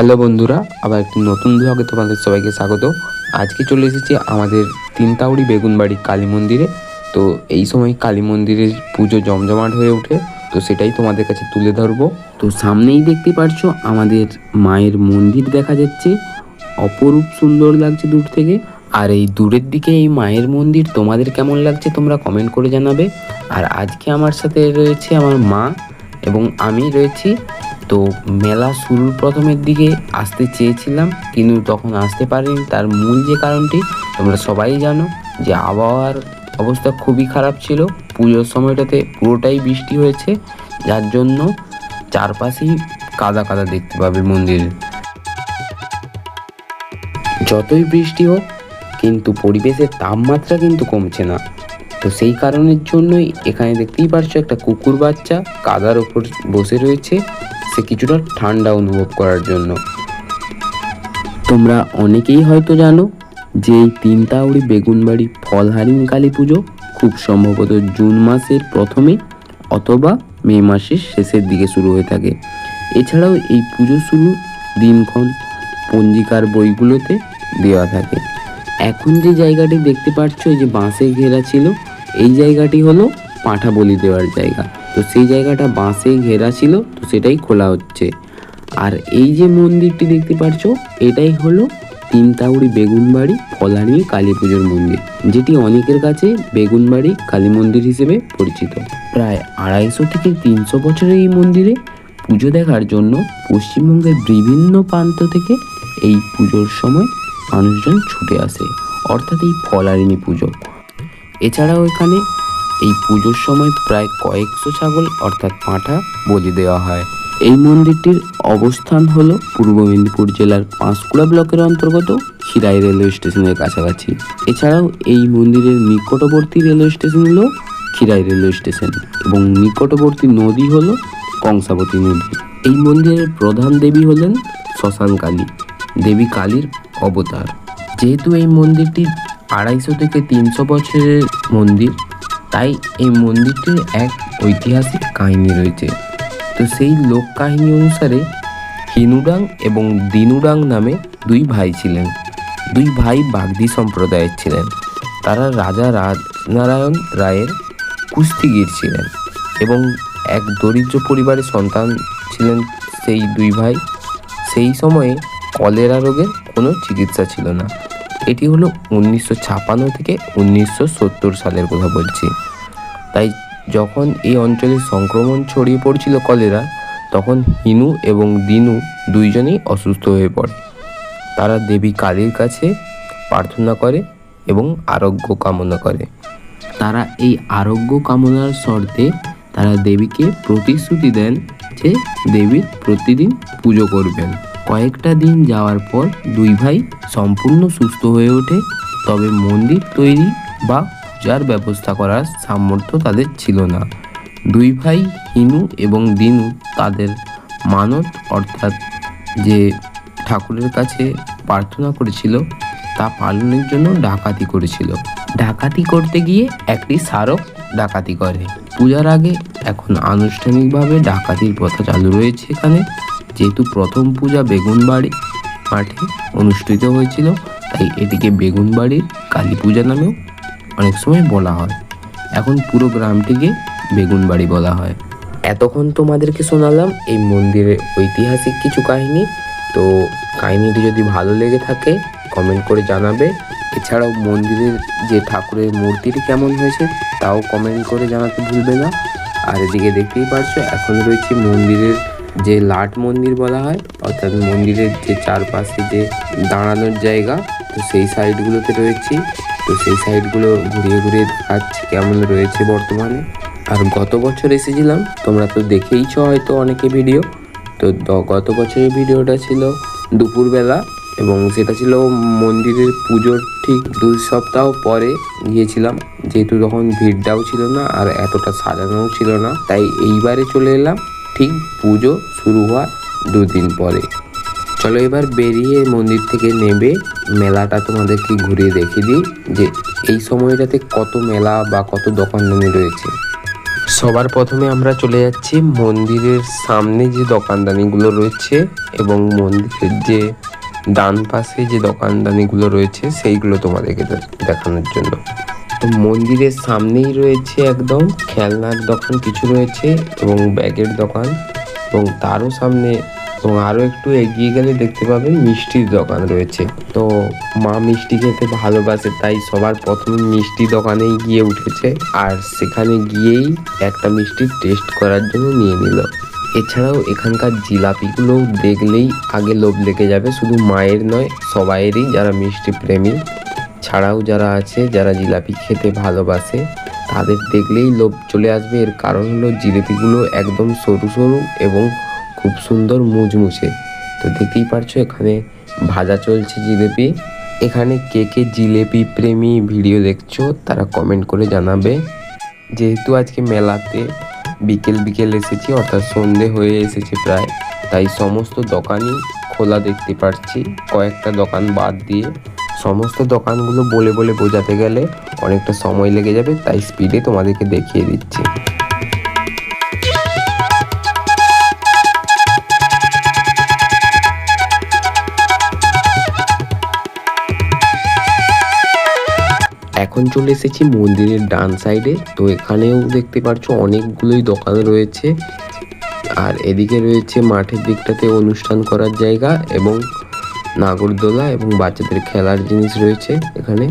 Hello বন্ধুরা, আবার একটি নতুন ব্লগে তোমাদের সবাইকে স্বাগত। আজকে চলে এসেছি আমাদের তিনতাউড়ি বেগুনবাড়ি কালী মন্দিরে। তো এই সময় কালী মন্দিরের পুজো জমজমাট হয়ে ওঠে, তো সেটাই তোমাদের কাছে তুলে ধরবো। তো সামনেই দেখতে পারছ, আমাদের মায়ের মন্দির দেখা যাচ্ছে। অপরূপ সুন্দর লাগছে দূর থেকে। আর এই দূরের দিকে এই মায়ের মন্দির, তোমাদের কেমন লাগছে তোমরা কমেন্ট করে জানাবে। আর আজকে আমার সাথে রয়েছে আমার মা এবং আমি রয়েছি তো মেলা শুরুর প্রথমের দিকে আসতে চেয়েছিলাম, কিন্তু তখন আসতে পারিনি। তার মূল যে কারণটি তোমরা সবাই জানো, যে আবহাওয়ার অবস্থা খুবই খারাপ ছিল। পুজোর সময়টাতে পুরোটাই বৃষ্টি হয়েছে, যার জন্য চারপাশেই কাদা কাদা দেখতে পাবে মন্দিরের যতই বৃষ্টি হোক, কিন্তু পরিবেশের তাপমাত্রা কিন্তু কমছে না। তো সেই কারণের জন্যই এখানে দেখতেই পারছ একটা কুকুর বাচ্চা কাদার ওপর বসে রয়েছে। সে কিছুটা ঠান্ডা অনুভব করার জন্য। তোমরা অনেকেই হয়তো জানো যে এই তিনতাউড়ি বেগুনবাড়ি ফলহারিণ কালী পুজো খুব সম্ভবত জুন মাসের প্রথমে অথবা মে মাসের শেষের দিকে শুরু হয়ে থাকে। এছাড়াও এই পুজো শুরু দিনক্ষণ পঞ্জিকার বইগুলোতে দেওয়া থাকে। এখন যে জায়গাটি দেখতে পাচ্ছ এই যে বাঁশে ঘেরা ছিল, এই জায়গাটি হলো পাঁঠা বলি দেওয়ার জায়গা। তো সেই জায়গাটা বাঁশে ঘেরা ছিল, তো সেটাই খোলা হচ্ছে। আর এই যে মন্দিরটি দেখতে পাচ্ছ এটাই হলো তিনতাউড়ি বেগুনবাড়ি ফলানি কালী পুজোর মন্দির, যেটি অনেকের কাছে বেগুনবাড়ি কালী মন্দির হিসেবে পরিচিত। প্রায় আড়াইশো থেকে তিনশো বছরের এই মন্দিরে পুজো দেখার জন্য পশ্চিমবঙ্গের বিভিন্ন প্রান্ত থেকে এই পুজোর সময় মানুষজন ছুটে আসে, অর্থাৎ এই ফলারিণী পুজো। এছাড়াও এখানে এই পুজোর সময় প্রায় কয়েকশো ছাগল, অর্থাৎ পাঁঠা, বলি দেওয়া হয়। এই মন্দিরটির অবস্থান হল পূর্ব মেদিনীপুর জেলার পাঁশকুড়া ব্লকের অন্তর্গত খিরাই রেলওয়ে স্টেশনের কাছাকাছি। এছাড়াও এই মন্দিরের নিকটবর্তী রেলওয়ে স্টেশন হল খিরাই রেলওয়ে স্টেশন এবং নিকটবর্তী নদী হল কংসাবতী নদী। এই মন্দিরের প্রধান দেবী হলেন শ্মশান কালী, দেবী কালীর অবতার। যেহেতু এই মন্দিরটি আড়াইশো থেকে তিনশো বছরের মন্দির তাই এই মন্দিরটির এক ঐতিহাসিক কাহিনী রয়েছে। তো সেই লোক কাহিনী অনুসারে হিনুডাং এবং দিনুডাং নামে দুই ভাই ছিলেন। দুই ভাই বাগদি সম্প্রদায়ের ছিলেন। তারা রাজা রাজনারায়ণ রায়ের কুস্তিগির ছিলেন এবং এক দরিদ্র পরিবারের সন্তান ছিলেন সেই দুই ভাই। সেই সময়ে কলেরা রোগের কোনো চিকিৎসা ছিল না। এটি হলো উনিশশো ছাপান্ন থেকে উনিশশো সত্তর সালের কথা বলছি। তাই যখন এই অঞ্চলে সংক্রমণ ছড়িয়ে পড়ছিল কলেরা, তখন হিনু এবং দিনু দুইজনেই অসুস্থ হয়ে পড়ে। তারা দেবী কালীর কাছে প্রার্থনা করে এবং আরোগ্য কামনা করে। তারা এই আরোগ্য কামনার শর্তে তারা দেবীকে প্রতিশ্রুতি দেন যে দেবীর প্রতিদিন পুজো করবেন। কয়েকটা দিন যাওয়ার পর দুই ভাই সম্পূর্ণ সুস্থ হয়ে ওঠে। তবে মন্দির তৈরি বা পূজার ব্যবস্থা করার সামর্থ্য তাদের ছিল না। দুই ভাই হিনু এবং দিনু তাদের মানত, অর্থাৎ যে ঠাকুরের কাছে প্রার্থনা করেছিল, তা পালনের জন্য ডাকাতি করেছিল। ডাকাতি করতে গিয়ে একটি স্মারক ডাকাতি করে। পূজার আগে এখন আনুষ্ঠানিকভাবে ডাকাতির প্রথা চালু রয়েছে এখানে। যেহেতু প্রথম পূজা বেগুনবাড়ি মাঠে অনুষ্ঠিত হয়েছিল, তাই এটিকে বেগুনবাড়ির কালী পূজা নামেও অনেক সময় বলা হয়। এখন পুরো গ্রামটিকে বেগুনবাড়ি বলা হয়। এতক্ষণ তোমাদেরকে শোনালাম এই মন্দিরের ঐতিহাসিক কিছু কাহিনী। তো কাহিনীটি যদি ভালো লেগে থাকে কমেন্ট করে জানাবে। এছাড়াও মন্দিরের যে ঠাকুরের মূর্তিটি কেমন হয়েছে, তাও কমেন্ট করে জানাতে ভুলবে না। আর এদিকে দেখতেই পারছ, এখন রয়েছে মন্দিরের যে লাট মন্দির বলা হয়, অর্থাৎ মন্দিরের যে চারপাশে যে দাঁড়ানোর জায়গা, তো সেই সাইডগুলোতে রয়েছি। তো সেই সাইডগুলো ঘুরিয়ে ঘুরিয়ে দেখাচ্ছি কেমন রয়েছে বর্তমানে। আর গত বছর এসেছিলাম, তোমরা তো দেখেইছ হয়তো অনেকে ভিডিও। তো গত বছরের ভিডিওটা ছিল দুপুরবেলা এবং সেটা ছিল মন্দিরের পুজোর ঠিক দুই সপ্তাহ পরে গিয়েছিলাম। যেহেতু তখন ভিড়টাও ছিল না আর এতটা সাজানোও ছিল না, তাই এইবারে চলে এলাম। ঠিক পুজো শুরু হওয়ার দুদিন পরে। চলো এবার বেরিয়ে মন্দির থেকে নেবে। মেলাটা তোমাদেরকে ঘুরিয়ে দেখিয়ে দিই যে এই সময়টাতে কত মেলা বা কত দোকানদানি রয়েছে। সবার প্রথমে আমরা চলে যাচ্ছি মন্দিরের সামনে যে দোকানদানিগুলো রয়েছে এবং মন্দিরের যে ডান পাশে যে দোকানদানিগুলো রয়েছে সেইগুলো তোমাদেরকে দেখানোর জন্য। মন্দিরের সামনেই রয়েছে একদম খেলনার দোকান, কিছু রয়েছে এবং ব্যাগের দোকান এবং তারও সামনে এবং আরও একটু এগিয়ে গেলে দেখতে পাবেন মিষ্টির দোকান রয়েছে। তো মা মিষ্টি খেতে ভালোবাসে, তাই সবার প্রথমে মিষ্টি দোকানেই গিয়ে উঠেছে আর সেখানে গিয়েই একটা মিষ্টি টেস্ট করার জন্য নিয়ে নিল। এছাড়াও এখানকার জিলাপিগুলো দেখলেই আগে লোভ লেগে যাবে, শুধু মায়ের নয়, সবাইয়েরই যারা মিষ্টি প্রেমী ছাড়াও যারা আছে, যারা জিলাপি খেতে ভালোবাসে, তাদের দেখলেই লোভ চলে আসবে। এর কারণ হলো জিলিপিগুলো একদম সরু সরু এবং খুব সুন্দর মুচমুচে। তো দেখতেই পারছ এখানে ভাজা চলছে জিলিপি। এখানে কে কে জিলেপি প্রেমী ভিডিও দেখছ, তারা কমেন্ট করে জানাবে। যেহেতু আজকে মেলাতে বিকেল বিকেল এসেছি, অর্থাৎ সন্ধে হয়ে এসেছে প্রায়, তাই সমস্ত দোকানই খোলা দেখতে পাচ্ছি কয়েকটা দোকান বাদ দিয়ে সমস্ত দোকানগুলো বলে বলে বোঝাতে গেলে অনেকটা সময় লেগে যাবে, তাই স্পিডে তোমাদেরকে দেখিয়ে দিচ্ছি। এখন চলে এসেছি মন্দিরের ডান সাইডে তো এখানেও দেখতে পাচ্ছ অনেকগুলোই দোকান রয়েছে। আর এদিকে রয়েছে মাঠের দিকটাতে অনুষ্ঠান করার জায়গা এবং নাগরদোলা এবং বাচ্চাদের খেলার জিনিস রয়েছে এখানে।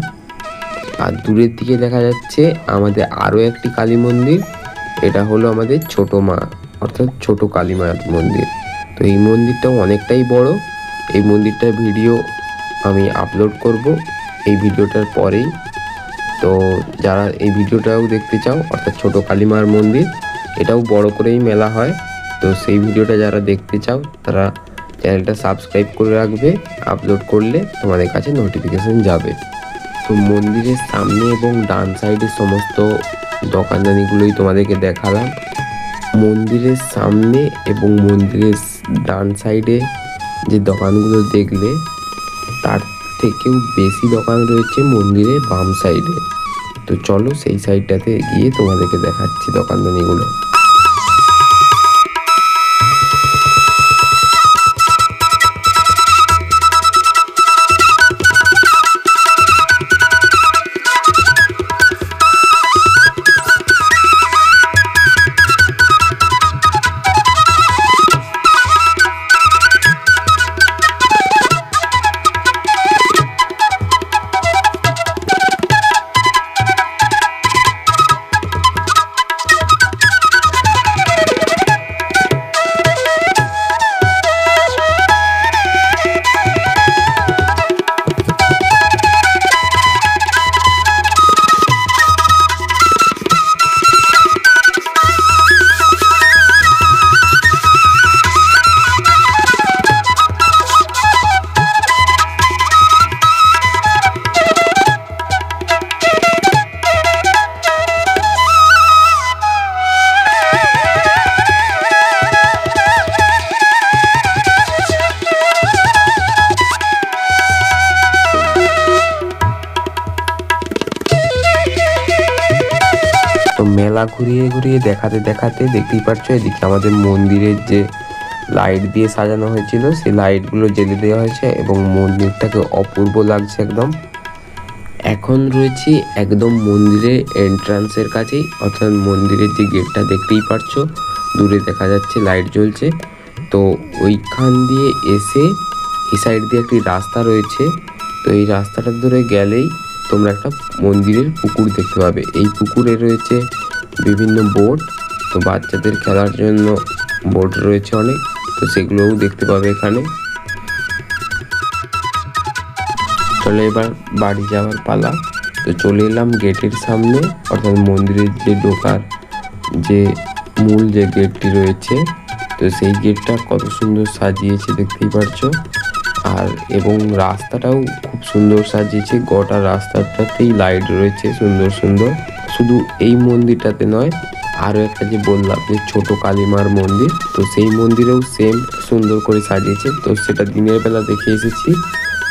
আর দূরের দিকে দেখা যাচ্ছে আমাদের আরও একটি কালী মন্দির। এটা হলো আমাদের ছোট মা, অর্থাৎ ছোট কালী মার মন্দির। তো এই মন্দিরটাও অনেকটাই বড়। এই মন্দিরটার ভিডিও আমি আপলোড করব এই ভিডিওটার পরেই। তো যারা এই ভিডিওটাও দেখতে চাও, অর্থাৎ ছোট কালীমার মন্দির, এটাও বড় করেই মেলা হয়। তো সেই ভিডিওটা যারা দেখতে চাও, তারা চ্যানেলটা সাবস্ক্রাইব করে রাখবে আপলোড করলে তোমাদের কাছে নোটিফিকেশন যাবে। তো মন্দিরের সামনে এবং ডান সাইডে সমস্ত দোকানদানিগুলোই তোমাদেরকে দেখালাম। মন্দিরের সামনে এবং মন্দিরের ডান সাইডে যে দোকানগুলো দেখলে, তার থেকেও বেশি দোকান রয়েছে মন্দিরের বাম সাইডে তো চলো সেই সাইডটাতে গিয়ে তোমাদেরকে দেখাচ্ছি দোকানদানিগুলো। মেলা ঘুরিয়ে ঘুরিয়ে দেখাতে দেখাতে দেখতেই পাচ্ছ এদিকে আমাদের মন্দিরের যে লাইট দিয়ে সাজানো হয়েছিল, সেই লাইটগুলো জ্বেলে দেওয়া হয়েছে এবং মন্দিরটাকে অপূর্ব লাগছে একদম। এখন রয়েছি একদম মন্দিরের এন্ট্রান্সের কাছেই, অর্থাৎ মন্দিরের যে গেটটা দেখতেই পারছ, দূরে দেখা যাচ্ছে লাইট জ্বলছে। তো ওইখান দিয়ে এসে এই সাইড দিয়ে একটি রাস্তা রয়েছে, তো এই রাস্তাটা ধরে গেলেই তোমরা একটা মন্দিরের পুকুর দেখতে পাবে। এই পুকুরে রয়েছে বিভিন্ন বোর্ড তো বাচ্চাদের খেলার জন্য বোর্ড রয়েছে অনেক, তো সেগুলোও দেখতে পাবে এখানে। চলে এবার বাড়ি যাওয়ার পালা। তো চলে এলাম গেটের সামনে, অর্থাৎ মন্দিরের যে ঢোকার যে মূল যে গেটটি রয়েছে, তো সেই গেটটা কত সুন্দর সাজিয়েছে দেখতেই পারছ। আর এবং রাস্তাটাও খুব সুন্দর সাজিয়েছে, গোটা রাস্তাটাতেই লাইট রয়েছে সুন্দর সুন্দর। শুধু এই মন্দিরটাতে নয়, আরও একটা যে বললাম যে ছোটো কালিমার মন্দির, তো সেই মন্দিরেও সেম সুন্দর করে সাজিয়েছে। তো সেটা দিনের বেলা দেখে এসেছি,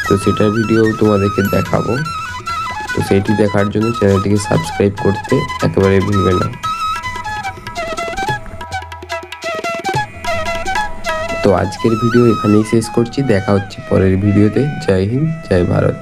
তো সেটার ভিডিও তোমাদেরকে দেখাবো। তো সেইটি দেখার জন্য চ্যানেলটিকে সাবস্ক্রাইব করতে একেবারে ভুলবে না। তো আজকের ভিডিও এখানেই শেষ করছি, দেখা হচ্ছে পরের ভিডিওতে জয় হিন্দ, জয় ভারত।